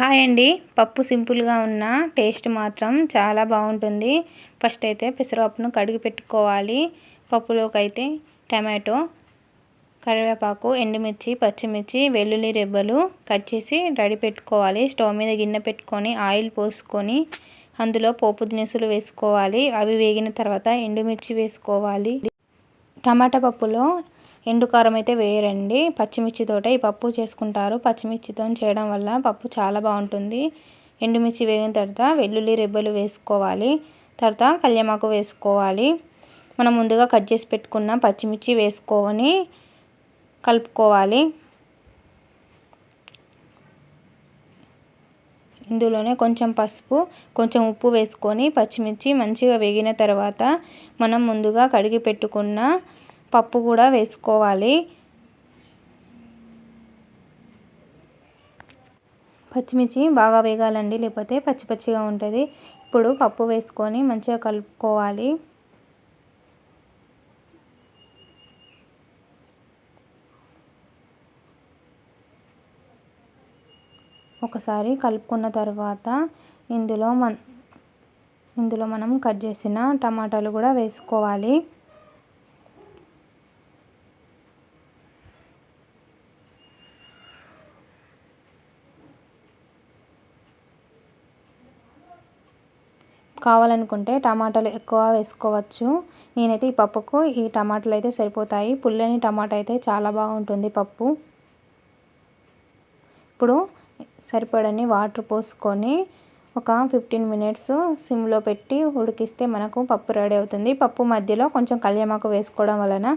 Hi అండి. పప్పు సింపుల్గా ఉన్న టేస్ట్ మాత్రం చాలా బాగుంటుంది. ఫస్ట్ అయితే పెసరపప్పును కడిగి పెట్టుకోవాలి. పప్పులోకి అయితే టమాటో కరివేపాకు ఎండుమిర్చి పచ్చిమిర్చి వెల్లుల్లి రెబ్బలు కట్ చేసి రెడీ పెట్టుకోవాలి. స్టవ్ మీద గిన్నె పెట్టుకొని ఆయిల్ పోసుకొని అందులో పోపు దినుసులు వేసుకోవాలి. అవి వేగిన తర్వాత ఎండుమిర్చి వేసుకోవాలి. టమాటా పప్పులో ఎండు కారం అయితే వేయరండి. పచ్చిమిర్చితోటే ఈ పప్పు చేసుకుంటారు. పచ్చిమిర్చితో చేయడం వల్ల పప్పు చాలా బాగుంటుంది. ఎండుమిర్చి వేగిన తర్వాత వెల్లుల్లి రెబ్బలు వేసుకోవాలి. తర్వాత కళ్యామాకు వేసుకోవాలి. మనం ముందుగా కట్ చేసి పెట్టుకున్న పచ్చిమిర్చి వేసుకొని కలుపుకోవాలి. ఇందులోనే కొంచెం పసుపు కొంచెం ఉప్పు వేసుకొని పచ్చిమిర్చి మంచిగా వేగిన తర్వాత మనం ముందుగా కడిగి పెట్టుకున్న పప్పు కూడా వేసుకోవాలి. పచ్చిమిర్చి బాగా వేగాలండి లేకపోతే పచ్చి పచ్చిగా ఉంటుంది. ఇప్పుడు పప్పు వేసుకొని మంచిగా కలుపుకోవాలి. ఒకసారి కలుపుకున్న తర్వాత ఇందులో మన ఇందులో మనం కట్ చేసిన టమాటాలు కూడా వేసుకోవాలి. కావాలనుకుంటే టమాటాలు ఎక్కువ వేసుకోవచ్చు. నేనైతే ఈ పప్పుకు ఈ టమాటాలు అయితే సరిపోతాయి. పుల్లని టమాటా అయితే చాలా బాగుంటుంది పప్పు. ఇప్పుడు సరిపడని వాటర్ పోసుకొని ఒక ఫిఫ్టీన్ మినిట్స్ సిమ్లో పెట్టి ఉడికిస్తే మనకు పప్పు రెడీ అవుతుంది. పప్పు మధ్యలో కొంచెం కళ్యామాకు వేసుకోవడం వలన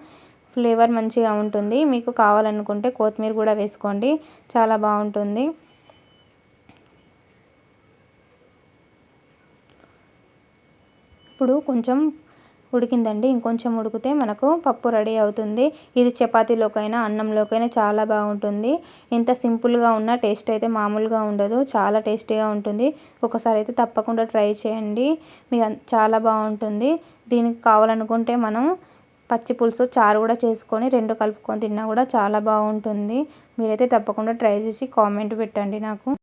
ఫ్లేవర్ మంచిగా ఉంటుంది. మీకు కావాలనుకుంటే కొత్తిమీర కూడా వేసుకోండి. చాలా బాగుంటుంది. ఇప్పుడు కొంచెం ఉడికిందండి. ఇంకొంచెం ఉడికితే మనకు పప్పు రెడీ అవుతుంది. ఇది చపాతీలోకైనా అన్నంలోకైనా చాలా బాగుంటుంది. ఇంత సింపుల్గా ఉన్న టేస్ట్ అయితే మామూలుగా ఉండదు. చాలా టేస్టీగా ఉంటుంది. ఒకసారి అయితే తప్పకుండా ట్రై చేయండి. మీకు చాలా బాగుంటుంది. దీనికి కావాలనుకుంటే మనం పచ్చి పులుసు చారు కూడా చేసుకొని రెండు కలుపుకొని తిన్నా కూడా చాలా బాగుంటుంది. మీరైతే తప్పకుండా ట్రై చేసి కామెంట్ పెట్టండి నాకు.